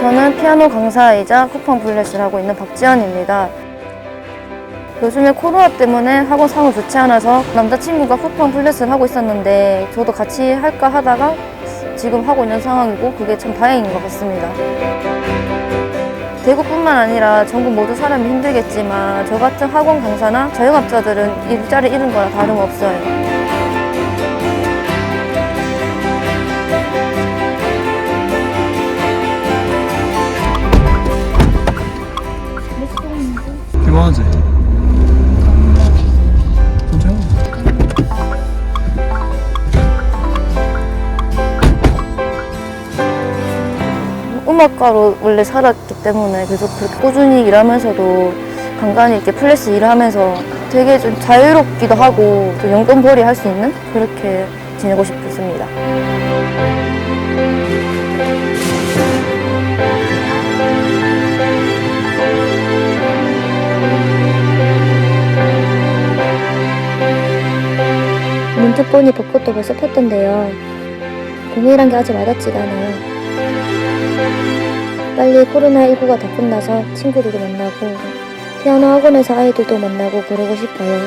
저는 피아노 강사이자 쿠팡 블렛을 하고 있는 박지연입니다. 요즘에 코로나 때문에 학원 상황 좋지 않아서 남자친구가 쿠팡 블렛을 하고 있었는데 저도 같이 할까 하다가 지금 하고 있는 상황이고 그게 참 다행인 것 같습니다. 대구뿐만 아니라 전국 모두 사람이 힘들겠지만 저 같은 학원 강사나 자영업자들은 일자리 잃은 거나 다름없어요. 음악가로 원래 살았기 때문에 계속 그렇게 꾸준히 일하면서도 간간히 이렇게 플래시 일을 하면서 되게 좀 자유롭기도 하고 좀 용돈벌이 할 수 있는 그렇게 지내고 싶습니다. 문득 보니 벚꽃도 벌써 폈던데요. 봄이란 게 아직 와닿지가 않아요. 빨리 코로나19가 다 끝나서 친구들도 만나고 피아노 학원에서 아이들도 만나고 그러고 싶어요.